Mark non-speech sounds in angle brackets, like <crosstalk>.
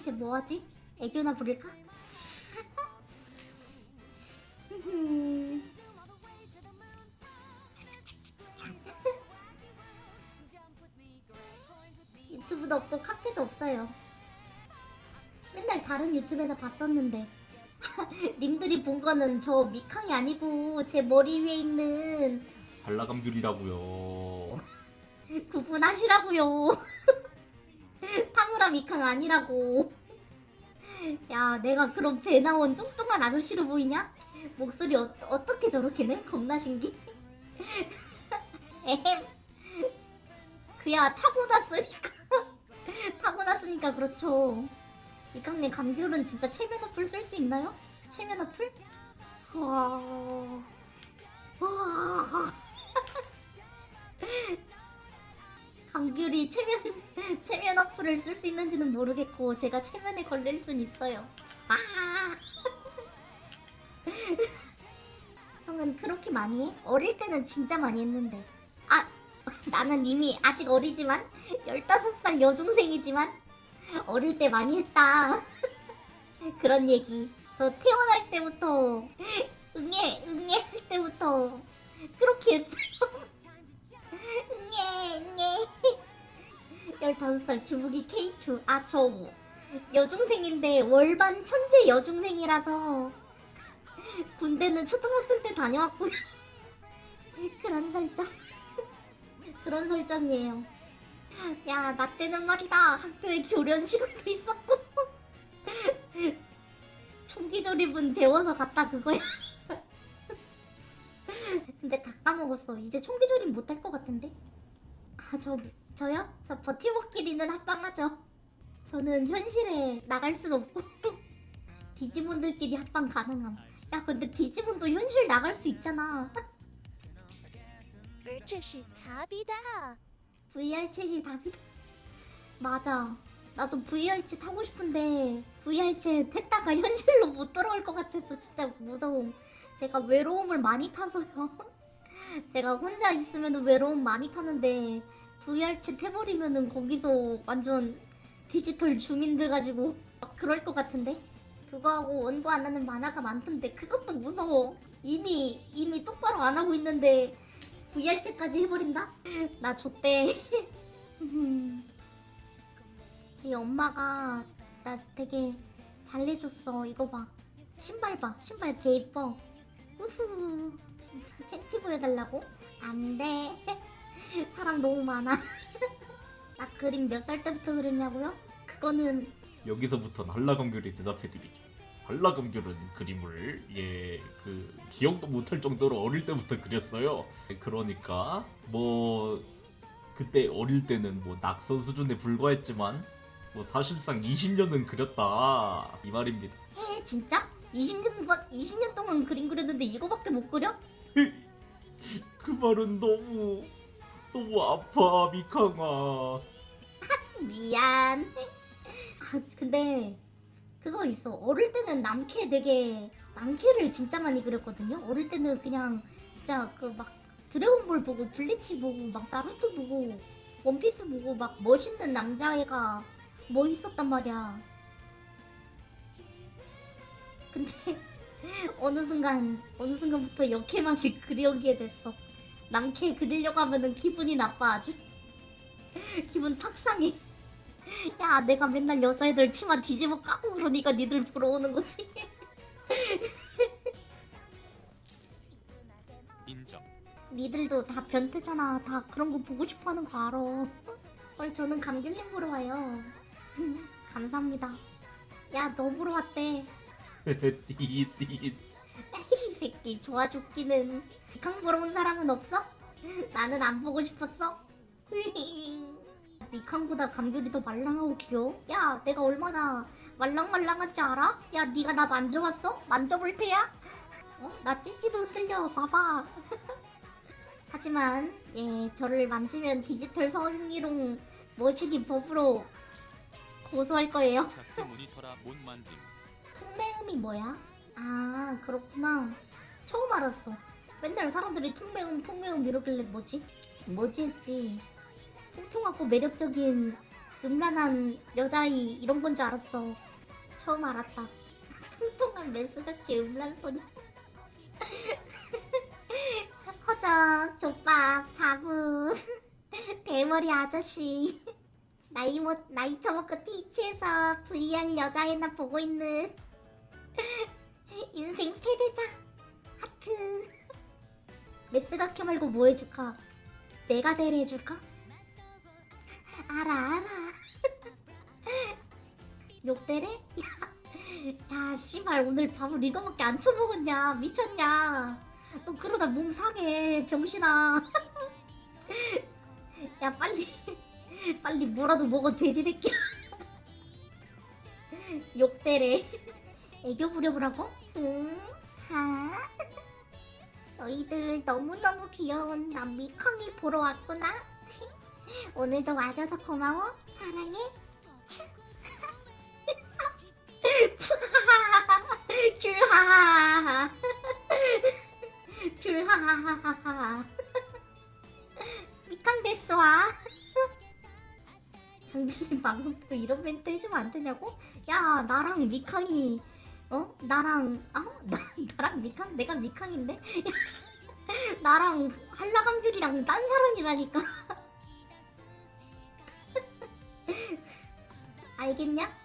이제 뭐하지? 애교나 부릴까? <laughs> 유튜브도 없고 카페도 없어요. 맨날 다른 유튜브에서 봤었는데 <laughs> 님들이 본 거는 저 미캉이 아니고 제 머리 위에 있는 발라감귤이라고요. <laughs> 구분하시라고요. 타무라 미캉 아니라고. <laughs> 야, 내가 그럼 배 나온 뚱뚱한 아저씨로 보이냐? 목소리 어, 어떻게 저렇게 내? 겁나 신기. <laughs> 에헴. 그야 타고났으니까. <laughs> 타고났으니까 그렇죠. 미캉님 감귤은 진짜 최면 어플 쓸 수 있나요? 최면 어플? 와. 와. 감귤이 최면 <laughs> 최면 어플을 쓸 수 있는지는 모르겠고 제가 최면에 걸릴 순 있어요. 아. <laughs> 형은 그렇게 많이 해? 어릴 때는 진짜 많이 했는데. 아, <laughs> 나는 이미 아직 어리지만 15살 여중생이지만 어릴 때 많이 했다. 그런 얘기. 저 태어날 때부터 응애 응애 할 때부터 그렇게 했어요. 15살 주부기 K2 아 저 여중생인데 월반 천재 여중생이라서 군대는 초등학생 때 다녀왔고요. <laughs> 그런 설정. <laughs> 그런 설정이에요. 야 나 때는 말이다. 학교에 교련 시간도 있었고. 총기 조립은 배워서 갔다 그거야. <laughs> 근데 다 까먹었어. 이제 총기 조립 못할 것 같은데? 아, 저, 저요? 저 버티버끼리는 합방하죠. 저는 현실에 나갈 순 없고 <laughs> 디지몬들끼리 합방 가능함. 야 근데 디지몬도 현실 나갈 수 있잖아. <laughs> 물체시 답이다. VR 챗이 답이. 맞아. 나도 VR 챗 하고 싶은데 VR 챗 했다가 <laughs> 현실로 못 돌아올 것 같아서 진짜 무서움. 제가 외로움을 많이 타서요. 제가 혼자 있으면 외로움 많이 타는데 VR 챗 해버리면은 거기서 완전 디지털 주민들 가지고 막 그럴 것 같은데? 그거하고 원고 안 하는 만화가 많던데 그것도 무서워. 이미 이미 똑바로 안 하고 있는데 VR 챗까지 해버린다? <laughs> 나 좆대. <laughs> 저희 엄마가 나 되게 잘해줬어. 이거 봐. 신발 봐. 신발 개 이뻐. 우후. 팬티 보여달라고? 안 돼 <laughs> <laughs> 사람 너무 많아 <laughs> 나 그림 몇 살 때부터 그렸냐고요? 그거는 여기서부터는 한라감귤이 대답해드리죠. 한라감귤은 그림을 예 그 기억도 못할 정도로 어릴 때부터 그렸어요. 그러니까 뭐 그때 어릴 때는 뭐 낙서 수준에 불과했지만 뭐 사실상 20년은 그렸다 이 말입니다. 해 진짜? 20년, 20년 동안 그림 그렸는데 이거밖에 못 그려? <laughs> 그 말은 너무 너무 아파 미캉아. <laughs> 미안. 아, 근데 그거 있어. 어릴 때는 남캐 되게 남캐를 진짜 많이 그렸거든요. 어릴 때는 그냥 진짜 그 막 드래곤볼 보고 블리치 보고 막 나루토 보고 원피스 보고 막 멋있는 남자애가 뭐 있었단 말이야. 근데 <laughs> 어느 순간 어느 순간부터 역캐만 <laughs> 그리우게 됐어. 남캐 그리려고 하면은 기분이 나빠 아주. <laughs> 기분 탁 상해. <laughs> 야, 내가 맨날 여자애들 치마 뒤집어 까고 그러니까 니들 부러우는 거지. <laughs> 인정. 니들도 다 변태잖아. 다 그런 거 보고 싶어 하는 거 알아. 헐, 저는 감귤님 보러 와요. 감사합니다. 야, 너 보러 왔대. 띠띠 이 새끼, 좋아 죽기는. 미캉 보러 온 사람은 없어? <laughs> 나는 안 보고 싶었어? <laughs> 미캉보다 감귤이 더 말랑하고 귀여워? 야, 내가 얼마나 말랑말랑한지 알아? 야, 네가 나 만져봤어? 만져볼 테야? <laughs> 어? 나 찌찌도 흔들려, 봐봐. 하지만, 예, 저를 만지면 디지털 성희롱 머시기 법으로 고소할 거예요. 자크 모니터라 못 만짐. 통매음이 뭐야? 아 그렇구나 처음 알았어 맨날 사람들이 통매음 통매음 이러길래 뭐지? 뭐지 했지 통통하고 매력적인 음란한 여자아이 이런 건 줄 알았어. 처음 알았다. <laughs> 통통한 메스같이 음란 소리. <laughs> 허적, 족밥, 바보, <laughs> 대머리 아저씨. 나이 못 나이 처먹고 트위치에서 VR 여자애나 보고 있는 메스가켜 말고 뭐 해줄까? 내가 대리해줄까? 알아 알아. <laughs> 욕대래? 야, 야 씨발 오늘 밥을 이거밖에 안 쳐먹었냐? 미쳤냐? 너 그러다 몸 상해 병신아. <laughs> 야 빨리 빨리 뭐라도 먹어 돼지 새끼야. <laughs> 욕대래. 애교 부려보라고? 응? 하? 너희들 너무너무 귀여운 남미콩이 보러 왔구나. <laughs> 오늘도 와줘서 고마워. 사랑해. 츄. <laughs> 귤하하하. 귤하하하하. 미칸 데스와. <laughs> 강빈님 방송 때도 이런 멘트 해주면 안 되냐고? 야 나랑 미캉이 어? 나랑 어? <laughs> 나, 나랑 미캉? 내가 미캉인데? <laughs> 나랑 한라감귤이랑 딴 사람이라니까 <laughs> 알겠냐?